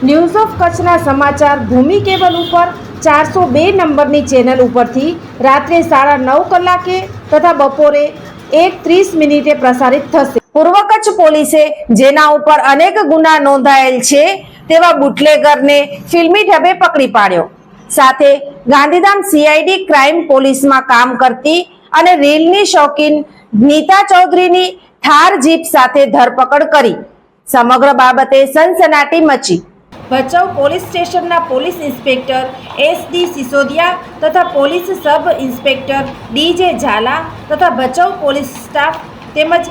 News of કચ્છના સમાચાર ભૂમિ cable ઉપર ચારસો બે નંબરની ચેનલ ઉપરથી રાત્રે સાડા નવ કલાકે તથા બપોરે એક ત્રીસ મિનિટે પ્રસારિત થશે. પૂર્વ કચ્છ પોલીસે જેના ઉપર અનેક ગુના નોંધાયેલ છે તેવા બુટલેગરને ફિલ્મી ઢબે પકડી પાડ્યો. સાથે ગાંધીધામ સીઆઈડી ક્રાઇમ પોલીસમાં કામ કરતી અને રીલની શોખીન નીતા ચૌધરીની થાર જીપ સાથે ધરપકડ કરી. સમગ્ર બાબતે સનસનાટી મચી. ભચાઉ પોલીસ સ્ટેશનના police inspector S D Sisodiya તથા police sub inspector D J Jhala તથા ભચાઉ પોલીસ સ્ટાફ તેમજ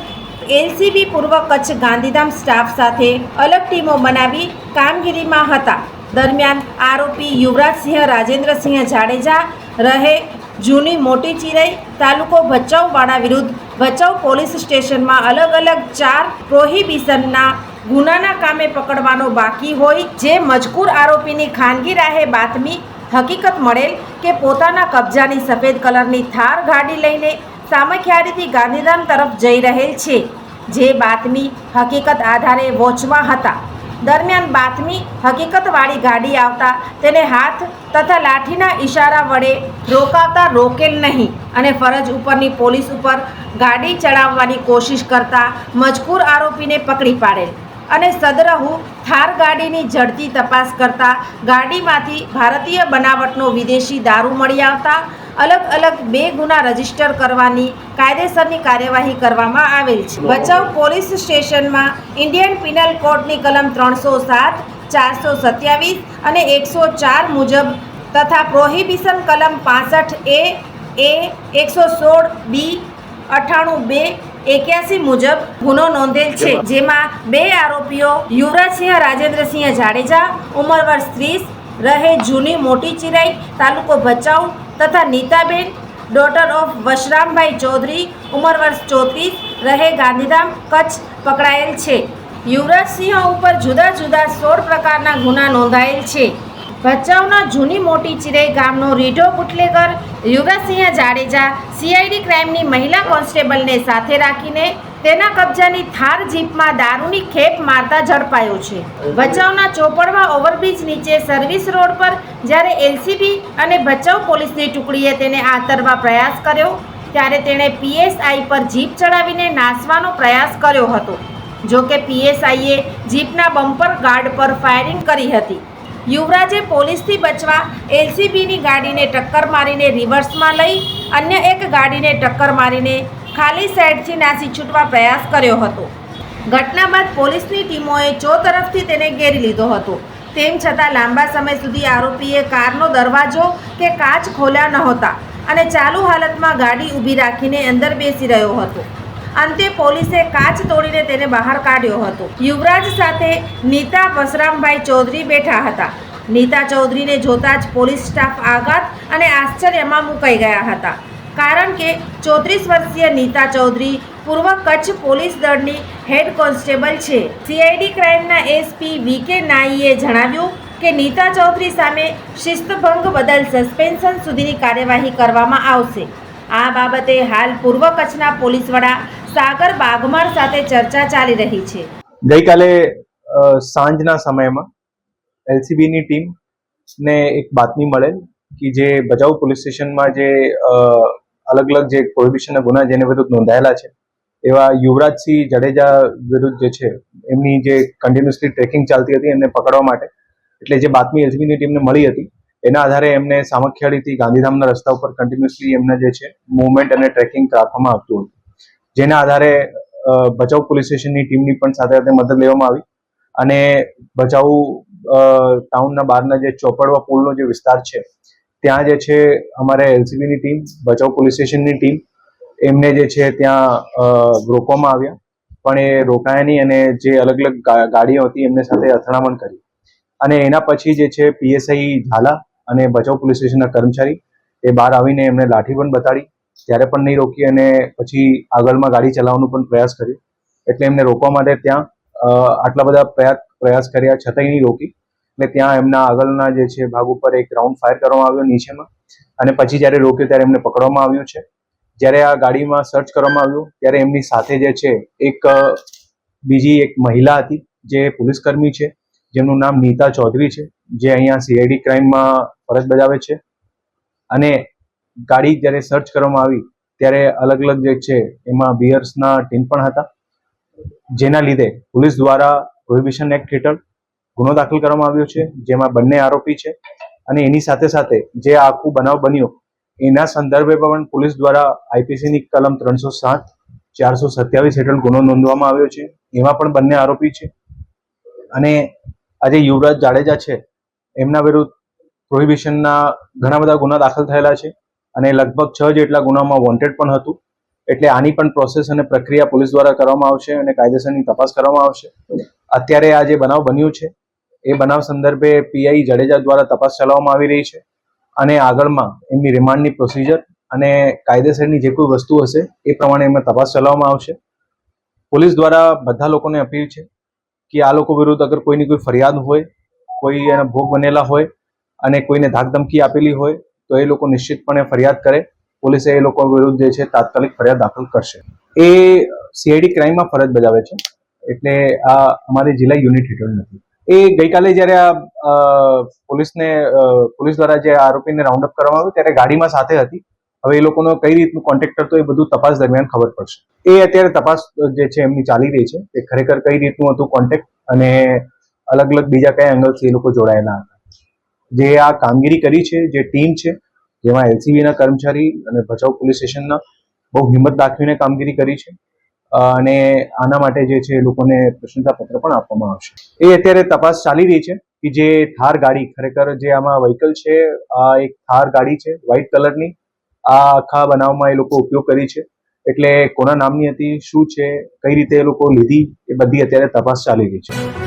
એલસીબી પૂર્વ કચ્છ ગાંધીધામ સ્ટાફ સાથે અલગ ટીમો બનાવી કામગીરીમાં હતા. દરમિયાન આરોપી યુવરાજસિંહ રાજેન્દ્રસિંહ જાડેજા રહે જૂની મોટી ચિરાઈ તાલુકો ભચાઉવાડા વિરુદ્ધ ભચાઉ પોલીસ સ્ટેશનમાં અલગ અલગ ચાર પ્રોહિબિશનના ગુનાના કામે પકડવાનો બાકી હોય જે મજકૂર આરોપીની ખાનગી રાહે બાતમી હકીકત મળેલ કે પોતાના કબજાની સફેદ કલરની થાર ગાડી લઈને સામખિયારીથી ગાંધીધામ તરફ જઈ રહેલ છે, જે બાતમી હકીકત આધારે વોચમાં હતા. દરમિયાન બાતમી હકીકતવાળી ગાડી આવતા તેને હાથ તથા લાઠીના ઈશારા વડે રોકાવતા રોકેલ નહીં અને ફરજ ઉપરની પોલીસ ઉપર ગાડી ચડાવવાની કોશિશ કરતા મજકૂર આરોપીને પકડી પાડેલ. અને સદરહુ થાર ગાડીની ઝડપી તપાસ કરતા ગાડીમાંથી ભારતીય બનાવટનો વિદેશી દારૂ મળી આવતા અલગ અલગ બે ગુના રજિસ્ટર કરવાની કાયદેસરની કાર્યવાહી કરવામાં આવેલ છે. ભચાઉ પોલીસ સ્ટેશનમાં ઇન્ડિયન પિનલ કોડની કલમ ત્રણસો સાત ચારસો સત્યાવીસ અને એકસો ચાર મુજબ તથા પ્રોહિબિશન કલમ પાસઠ એ એ એકસો સોળ બી અઠ્ઠાણું બે એક્યાસી મુજબ ગુનો નોંધેલ છે. જેમાં બે આરોપીઓ યુવરાજસિંહ રાજેન્દ્રસિંહ જાડેજા ઉંમર વર્ષ ત્રીસ રહે જૂની મોટી ચિરાઈ તાલુકો ભચાઉ તથા નીતાબેન ડોટર ઓફ વશરામભાઈ ચૌધરી ઉંમર વર્ષ ચોત્રીસ રહે ગાંધીધામ કચ્છ પકડાયેલ છે. યુવરાજસિંહ ઉપર જુદા જુદા સોળ પ્રકારના ગુના નોંધાયેલ છે. ભચાઉના જૂની મોટી ચિરાઈ ગામનો રીઢો બુટલેગર યુવરાજસિંહ જાડેજા સીઆઈડી ક્રાઇમની મહિલા કોન્સ્ટેબલને સાથે રાખીને તેના કબજાની થાર જીપમાં દારૂની ખેપ મારતા ઝડપાયો છે. ભચાઉના ચોપડવા ઓવરબ્રિજ નીચે સર્વિસ રોડ પર જ્યારે એલસીબી અને ભચાઉ પોલીસની ટુકડીએ તેને આતરવા પ્રયાસ કર્યો, ત્યારે તેણે પીએસઆઈ પર જીપ ચડાવીને નાસવાનો પ્રયાસ કર્યો હતો. જો કે પીએસઆઈએ જીપના બમ્પર ગાર્ડ પર ફાયરિંગ કરી હતી. યુવરાજે પોલીસથી બચવા એલસીબીની ગાડીને ટક્કર મારીને રિવર્સમાં લઈ અન્ય એક ગાડીને ટક્કર મારીને ખાલી સાઈડથી નાસી છૂટવા પ્રયાસ કર્યો હતો. ઘટના બાદ પોલીસની ટીમોએ ચો તરફથી તેને ઘેરી લીધો હતો. તેમ છતાં લાંબા સમય સુધી આરોપીએ કારનો દરવાજો કે કાચ ખોલ્યા નહોતા અને ચાલુ હાલતમાં ગાડી ઊભી રાખીને અંદર બેસી રહ્યો હતો. અંતે પોલીસે કાચ તોડીને તેને બહાર કાઢ્યો હતો. યુવરાજ સાથે નીતા વસરામભાઈ ચૌધરી બેઠા હતા. નીતા ચૌધરીને જોતા જ પોલીસ સ્ટાફ આઘાત અને આશ્ચર્યમાં મુકાઈ ગયા હતા. કારણ કે ચોત્રીસ વર્ષીય નીતા ચૌધરી પૂર્વ કચ્છ પોલીસ દળની હેડ કોન્સ્ટેબલ છે. સીઆઈડી ક્રાઇમના એસપી વી કે નાઈએ જણાવ્યું કે નીતા ચૌધરી સામે શિસ્તભંગ બદલ સસ્પેન્શન સુધીની કાર્યવાહી કરવામાં આવશે. આ બાબતે હાલ પૂર્વ કચ્છના પોલીસ વડા સાગર બાગમાર સાથે ચર્ચા ચાલી રહી છે. ગઈકાલે સાંજના સમયમાં એલસીબીની ટીમ ને એક બાતમી મળેલ કે જે ભચાઉ પોલીસ સ્ટેશનમાં જે અલગ અલગ જે પ્રોહિબિશનના ગુના જેને વિરુદ્ધ નોંધાયેલા છે, એવા યુવરાજસિંહ જાડેજા વિરુદ્ધ જે છે, એમની જે કન્ટિન્યુઅસલી ટ્રેકિંગ ચાલતી હતી એમને પકડવા માટે, એટલે જે બાતમી એલસીબીની ટીમને મળી હતી, એના આધારે એમને સામખિયાળીથી ગાંધીધામના રસ્તા ઉપર કન્ટિન્યુઅસલી એમને જે છે મુવમેન્ટ અને ટ્રેકિંગ રાખવામાં આવતું હતું. જેના આધારે ભચાઉ પોલીસ સ્ટેશનની ટીમની પણ સાથે સાથે મદદ લેવામાં આવી. અને ભચાઉ ટાઉનના બહારના જે ચોપડવા પુલનો જે વિસ્તાર છે, ત્યાં જે છે અમારે એલસીબીની ટીમ, ભચાઉ પોલીસ સ્ટેશનની ટીમ, એમને જે છે ત્યાં રોકવામાં આવ્યા. પણ એ રોકાયા નહીં અને જે અલગ અલગ ગાડીઓ હતી એમને સાથે અથડામણ કરી. અને એના પછી જે છે પીએસઆઈ ઝાલા અને ભચાઉ પોલીસ સ્ટેશનના કર્મચારી, એ બહાર આવીને એમને લાઠી પણ બતાડી. ત્યારે પણ નહીં રોકી અને પછી આગળમાં ગાડી ચલાવવાનો પણ પ્રયાસ કર્યો. એટલે એમને રોકવા માટે ત્યાં આટલા બધા પ્રયાસ પ્રયાસ કર્યા, છતાંય નહીં રોકી. એટલે ત્યાં એમના આગળના જે છે, ભાગ ઉપર એક રાઉન્ડ ફાયર કરવામાં આવ્યો નીચેમાં. અને પછી જ્યારે રોક્યો ત્યારે એમને પકડવામાં આવ્યું છે. જ્યારે આ ગાડીમાં સર્ચ કરવામાં આવ્યું, ત્યારે એમની સાથે જે છે, એક બીજી એક મહિલા હતી, જે પોલીસકર્મી છે. જેમનું નામ નીતા ચૌધરી છે, જે અહીંયા સીઆઈડી ક્રાઇમમાં ફરજ બજાવે છે. અને ગાડી જ્યારે સર્ચ કરવામાં આવી, ત્યારે અલગ અલગ જે છે, એમાં બિયર્સના ટીન પણ હતા. જેના લીધે પોલીસ દ્વારા પ્રોહિબિશન એક્ટ હેઠળ ગુનો દાખલ કરવામાં આવ્યો છે, જેમાં બંને આરોપી છે. અને એની સાથે સાથે જે આખું બનાવ બન્યો, એના સંદર્ભે પણ પોલીસ દ્વારા આઈપીસીની કલમ ત્રણસો સાત, ચારસો સત્યાવીસ હેઠળ ગુનો નોંધવામાં આવ્યો છે. એમાં પણ બંને આરોપી છે. અને આજે યુવરાજ જાડેજા છે, એમના વિરુદ્ધ પ્રોહિબિશનના ઘણા બધા ગુના દાખલ થયેલા છે. અને લગભગ છ જેટલા ગુનામાં વોન્ટેડ પણ હતું. એટલે આની પણ પ્રોસેસ અને પ્રક્રિયા પોલીસ દ્વારા કરવામાં આવશે અને કાયદેસરની તપાસ કરવામાં આવશે. અત્યારે આ જે બનાવ બન્યું છે, એ બનાવ સંદર્ભે પીઆઈ જાડેજા દ્વારા તપાસ ચલાવવામાં આવી રહી છે અને આગળમાં એમની રિમાન્ડની પ્રોસિજર અને કાયદેસરની જે કોઈ વસ્તુ હશે, એ પ્રમાણે એમાં તપાસ ચલાવવામાં આવશે. પોલીસ દ્વારા બધા લોકોને અપીલ છે કે આ લોકો વિરુદ્ધ અગર કોઈની કોઈ ફરિયાદ હોય, કોઈ એના ભોગ બનેલા હોય અને કોઈને ધાકધમકી આપેલી હોય તો એ લોકો નિશ્ચિતપણે ફરિયાદ કરે. પોલીસે એ લોકો વિરુદ્ધ જે છે તાત્કાલિક ફરિયાદ દાખલ કરશે. એ સીઆઈડી ક્રાઇમમાં ફરજ બજાવે છે. એટલે આ અમારી જિલ્લા યુનિટ હેઠળ નથી. એ ગઈકાલે જ્યારે આ પોલીસને પોલીસ દ્વારા જે આરોપીને રાઉન્ડ અપ કરવામાં આવ્યો ત્યારે ગાડીમાં સાથે હતી. હવે એ લોકોનો કઈ રીતનું કોન્ટેક્ટ હતો એ બધું તપાસ દરમિયાન ખબર પડશે. એ અત્યારે તપાસ જે છે એમની ચાલી રહી છે. કે ખરેખર કઈ રીતનું હતું કોન્ટેક્ટ અને અલગ અલગ બીજા કયા એંગલથી એ લોકો જોડાયેલા હતા? જે આ કામગીરી કરી છે, જે ટીમ છે, જેમાં એલસીબીના કર્મચારી અને ભચાઉ પોલીસ સ્ટેશનના બહુ હિંમત દાખવીને કામગીરી કરી છે. અને આના માટે જે છે લોકોને પ્રશંસાપત્ર પણ આપવામાં આવશે. એ અત્યારે તપાસ ચાલી રહી છે કે જે થાર ગાડી, ખરેખર જે આમાં વ્હીકલ છે, આ એક થાર ગાડી છે વ્હાઇટ કલરની આ આખા બનાવમાં એ લોકો ઉપયોગ કરી છે. એટલે કોના નામની હતી, શું છે, કઈ રીતે એ લોકો લીધી, એ બધી અત્યારે તપાસ ચાલી રહી છે.